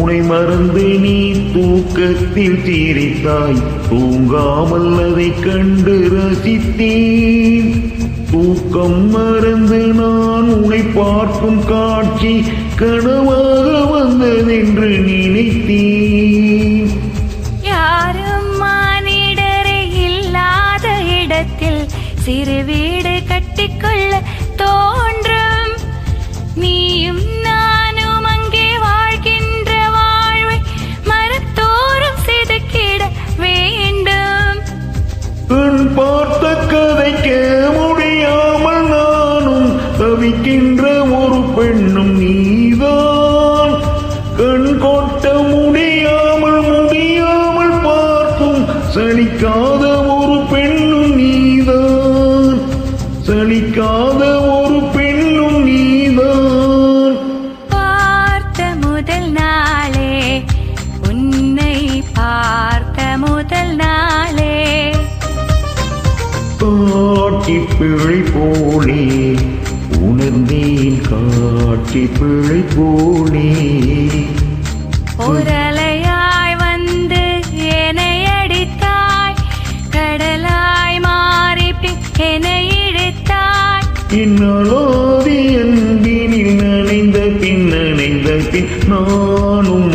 உனை மறந்து நீ தூக்கத்தில் தீரித்தாய். தூங்காமல் அதை கண்டு ரசித்தேன். தூக்கம் மறந்து நான் உன்னை பார்க்கும் காட்சி கனவாக வந்ததென்று நினைத்தேன். யாரும் மானிடரே இல்லாத இடத்தில் சிறு வீடு கட்டிக்கொள்ள தோன்று தவிக்கின்ற ஒரு பெண்ணும் நீதான். கண் கொட்ட முடியாமல் முடியாமல் பார்த்தும் சலிக்காத ஒரு பெண்ணும் நீதான். சலிக்காத ஒரு பெண்ணும் நீதான். பார்த்த முதல் நாளே உன்னை பார்த்த முதல் நாளே. காட்டி பிழை போலே உணர்ந்தேன் காட்டி பிழை போனே உரலையாய் வந்து என்னை அடித்தாய். கடலாய் மாறி என்னை இழுத்தாய். பின்னலோதி அன்பினில் பின் நனைந்த பின் நானும்